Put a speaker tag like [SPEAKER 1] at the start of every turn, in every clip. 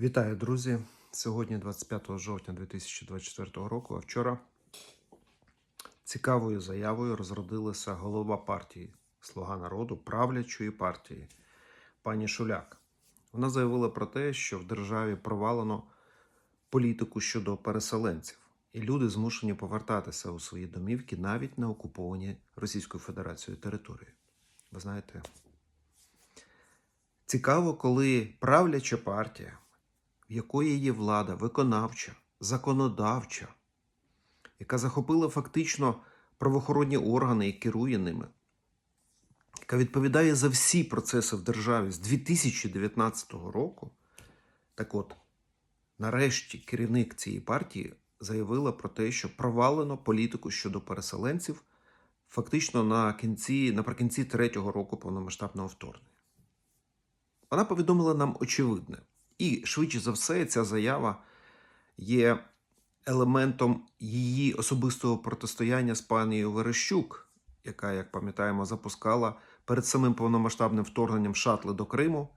[SPEAKER 1] Вітаю, друзі! Сьогодні 25 жовтня 2024 року. А вчора цікавою заявою розродилася голова партії Слуга народу, правлячої партії пані Шуляк. Вона заявила про те, що в державі провалено політику щодо переселенців, і люди змушені повертатися у свої домівки навіть на окуповані Російською Федерацією території. Ви знаєте, цікаво, коли правляча партія в якої є влада виконавча, законодавча, яка захопила фактично правоохоронні органи і керує ними, яка відповідає за всі процеси в державі з 2019 року. Так от, нарешті, керівник цієї партії заявила про те, що провалено політику щодо переселенців фактично на кінці, наприкінці третього року повномасштабного вторгнення. Вона повідомила нам очевидне. І швидше за все, ця заява є елементом її особистого протистояння з панією Верещук, яка, як пам'ятаємо, запускала перед самим повномасштабним вторгненням шатли до Криму.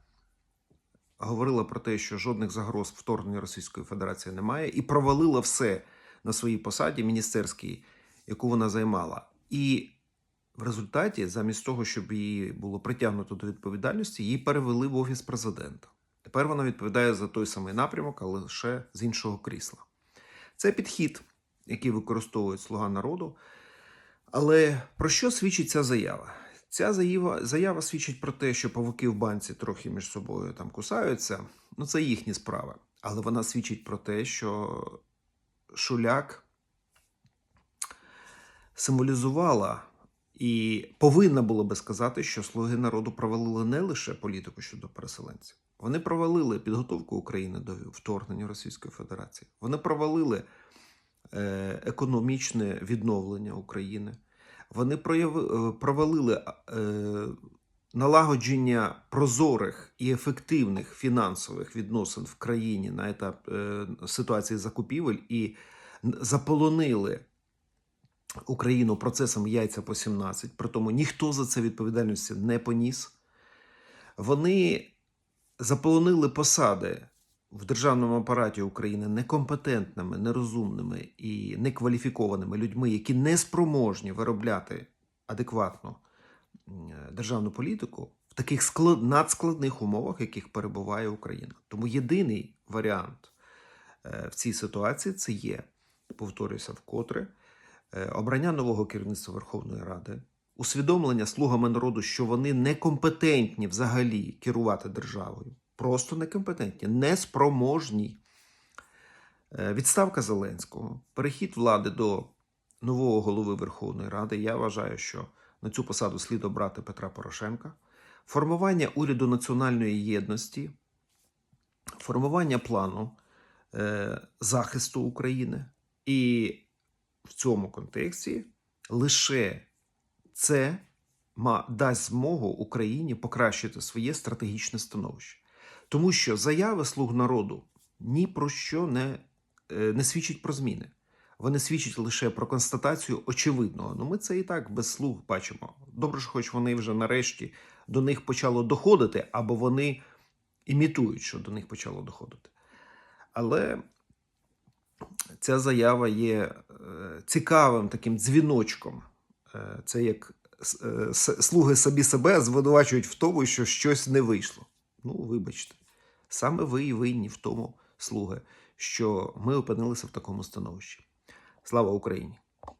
[SPEAKER 1] Говорила про те, що жодних загроз вторгнення Російської Федерації немає, і провалила все на своїй посаді міністерській, яку вона займала. І в результаті, замість того, щоб її було притягнуто до відповідальності, її перевели в офіс президента. Тепер вона відповідає за той самий напрямок, але лише з іншого крісла. Це підхід, який використовують слуга народу. Але про що свідчить ця заява? Ця заява, заява свідчить про те, що павуки в банці трохи між собою там кусаються. Ну, це їхні справи. Але вона свідчить про те, що Шуляк символізувала і повинна була би сказати, що слуги народу провалили не лише політику щодо переселенців. Вони провалили підготовку України до вторгнення Російської Федерації. Вони провалили е, економічне відновлення України. Вони е, провалили е, налагодження прозорих і ефективних фінансових відносин в країні на етап ситуації закупівель і заполонили Україну процесом яйця по 17. При тому ніхто за це відповідальності не поніс. Вони заполонили посади в державному апараті України некомпетентними, нерозумними і некваліфікованими людьми, які не спроможні виробляти адекватно державну політику в таких склад... надскладних умовах, в яких перебуває Україна. Тому єдиний варіант е, в цій ситуації це є, повторюся вкотре, е, обрання нового керівництва Верховної Ради усвідомлення слугами народу, що вони некомпетентні взагалі керувати державою, просто некомпетентні, неспроможні. Е, Відставка Зеленського, перехід влади до нового голови Верховної Ради. Я вважаю, що на цю посаду слід обрати Петра Порошенка, формування уряду національної єдності, формування плану е, захисту України. І цьому контексті лише це дасть змогу Україні покращити своє стратегічне становище. Тому що заяви слуг народу ні про що не, не свідчать про зміни. Вони свідчать лише про констатацію очевидного. Ну, ми це і так без слуг бачимо. Добре, що хоч вони вже нарешті до них почало доходити, або вони імітують, що до них почало доходити. Але ця заява є цікавим таким дзвіночком. Це як слуги собі себе звинувачують в тому, що щось не вийшло. Ну, вибачте, саме ви і винні в тому, слуги, що ми опинилися в такому становищі. Слава Україні!